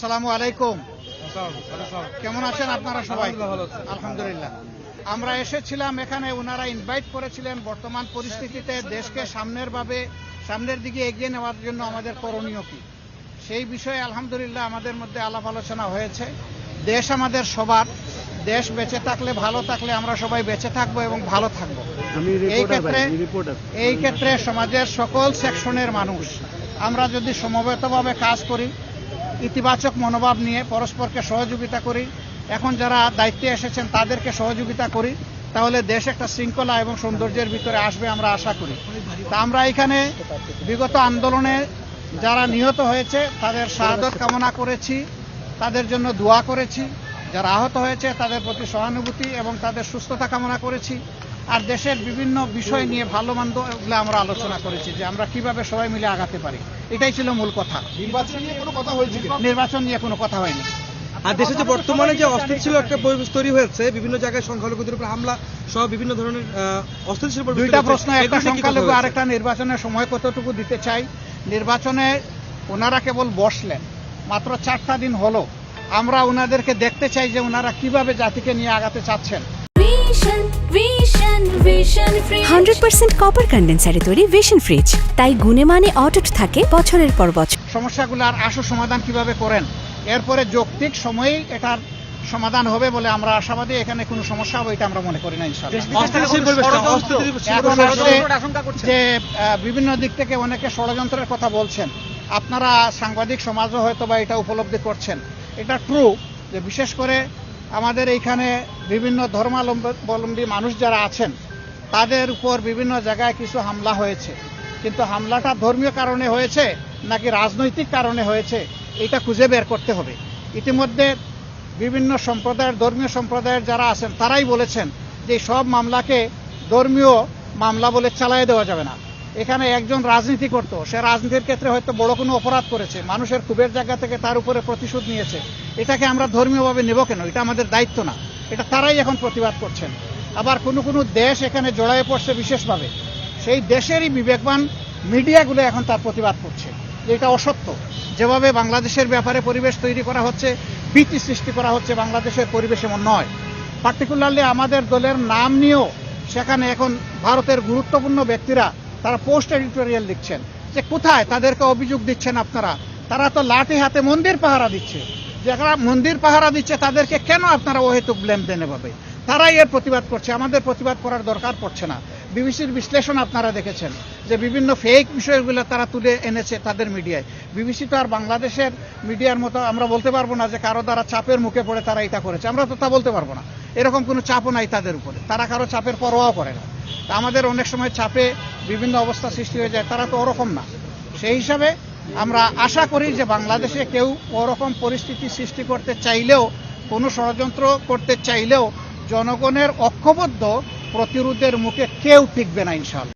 আসসালামু আলাইকুম। কেমন আছেন আপনারা সবাই? আলহামদুলিল্লাহ আমরা এসেছিলাম এখানে ওনারা ইনভাইট করেছিলেন বর্তমান পরিস্থিতিতে দেশকে সামনের ভাবে সামনের দিকে এগিয়ে নেওয়ার জন্য আমাদের করণীয় কি? সেই বিষয়ে আলহামদুলিল্লাহ আমাদের মধ্যে আলাপ আলোচনা হয়েছে। দেশ আমাদের সবার দেশ বেঁচে থাকলে ভালো থাকলে আমরা সবাই বেঁচে থাকব এবং ভালো থাকব। এই ক্ষেত্রে এই ক্ষেত্রে সমাজের সকল সেকশনের মানুষ আমরা যদি সমবেতভাবে কাজ করি ইতিবাচক মনোভাব নিয়ে পরস্পরকে সহযোগিতা করি। এখন যারা দায়িত্বে এসেছেন, তাদেরকে সহযোগিতা করি। তাহলে দেশ একটা শৃঙ্খলা এবং সৌন্দর্যের ভিতরে আসবে আমরা আশা করি। তা আমরা এখানে বিগত আন্দোলনে যারা নিহত হয়েছে, তাদের শাহাদত কামনা করেছি। তাদের জন্য দোয়া করেছি। যারা আহত হয়েছে, তাদের প্রতি সহানুভূতি এবং তাদের সুস্থতা কামনা করেছি। আর দেশের বিভিন্ন বিষয় নিয়ে ভালো মন্দ এগুলো আমরা আলোচনা করেছি যে আমরা কীভাবে সবাই মিলে আগাতে পারি। এটাই ছিল মূল কথা। নির্বাচন নিয়ে কোনো কথা হয়েছে নির্বাচন নিয়ে কোনো কথা হয়নি। আর দেশে যে বর্তমানে যে অস্থিতিশীল একটা পরিবেশ তৈরি হয়েছে বিভিন্ন জায়গায় সংখ্যালঘুদের উপর হামলা সহ বিভিন্ন ধরনের আহ, অস্থিতিশীল দুইটা প্রশ্ন। একটা সংখ্যালঘু? আর একটা নির্বাচনের সময় কতটুকু দিতে চাই? নির্বাচনে ওনারা কেবল বসলেন মাত্র চারটা দিন হলো। আমরা ওনাদেরকে দেখতে চাই যে ওনারা কীভাবে জাতিকে নিয়ে আগাতে চাচ্ছেন। হান্ড্রেড পার্সেন্ট কপার কন্ডেন্সারে তৈরি ভিশন ফ্রিজ তাই গুণে মানে অটুট থাকে বছরের পর বছর। সমস্যাগুলোর আশু সমাধান কীভাবে করেন? এরপরে যৌক্তিক সময়েই এটার সমাধান হবে বলে আমরা আশাবাদী এখানে কোনো সমস্যা হবে এটা আমরা মনে করি না আসলে যে বিভিন্ন দিক থেকে অনেকে ষড়যন্ত্রের কথা বলছেন। আপনারা সাংবাদিক সমাজও হয়তো বা এটা উপলব্ধি করছেন। এটা ট্রু যে বিশেষ করে আমাদের এইখানে বিভিন্ন ধর্মাবলম্বী মানুষ যারা আছেন, তাদের উপর বিভিন্ন জায়গায় কিছু হামলা হয়েছে। কিন্তু হামলাটা ধর্মীয় কারণে হয়েছে নাকি রাজনৈতিক কারণে হয়েছে, এটা খুঁজে বের করতে হবে। ইতিমধ্যে বিভিন্ন সম্প্রদায়ের, ধর্মীয় সম্প্রদায়ের যারা আছেন, তারাই বলেছেন যে সব মামলাকে ধর্মীয় মামলা বলে চালিয়ে দেওয়া যাবে না। এখানে একজন রাজনীতি করতো। সে রাজনীতির ক্ষেত্রে হয়তো বড় কোনো অপরাধ করেছে। মানুষের ক্ষোভের জায়গা থেকে তার উপরে প্রতিশোধ নিয়েছে। এটাকে আমরা ধর্মীয়ভাবে নেব কেন? এটা আমাদের দায়িত্ব না। এটা তারাই এখন প্রতিবাদ করছেন। আবার কোনো কোনো দেশ এখানে জড়ায়ে পড়ছে বিশেষভাবে। সেই দেশেরই বিবেকবান মিডিয়াগুলো এখন তার প্রতিবাদ করছে। এটা অসত্য। যেভাবে বাংলাদেশের ব্যাপারে পরিবেশ তৈরি করা হচ্ছে, ভীতি সৃষ্টি করা হচ্ছে বাংলাদেশের পরিবেশ এমন নয়। পার্টিকুলারলি আমাদের দলের নাম নিয়েও সেখানে এখন ভারতের গুরুত্বপূর্ণ ব্যক্তিরা তারা পোস্ট এডিটোরিয়াল লিখছেন যে কোথায় তাদেরকে অভিযোগ দিচ্ছেন আপনারা? তারা তো লাঠি হাতে মন্দির পাহারা দিচ্ছে। যারা মন্দির পাহারা দিচ্ছে, তাদেরকে কেন আপনারা অহেতুক ব্লেম দেন এভাবে? তারাই এর প্রতিবাদ করছে। আমাদের প্রতিবাদ করার দরকার পড়ছে না। বিবিসির বিশ্লেষণ আপনারা দেখেছেন যে বিভিন্ন ফেক বিষয়গুলো তারা তুলে এনেছে তাদের মিডিয়ায়। বিবিসি তো আর বাংলাদেশের মিডিয়ার মতো আমরা বলতে পারব না যে কারও দ্বারা চাপের মুখে পড়ে তারা এটা করেছে। আমরা তো তা বলতে পারব না। এরকম কোনো চাপও নাই তাদের উপরে। তারা কারও চাপের পরোয়াও করে না। আমাদের অনেক সময় চাপে বিভিন্ন অবস্থা সৃষ্টি হয়ে যায়, তারা তো ওরকম না। সেই হিসাবে আমরা আশা করি যে বাংলাদেশে কেউ ওরকম পরিস্থিতি সৃষ্টি করতে চাইলেও, কোনো ষড়যন্ত্র করতে চাইলেও জনগণের ঐক্যবদ্ধ প্রতিরোধের মুখে কেউ টিকবে না ইনশাল্লাহ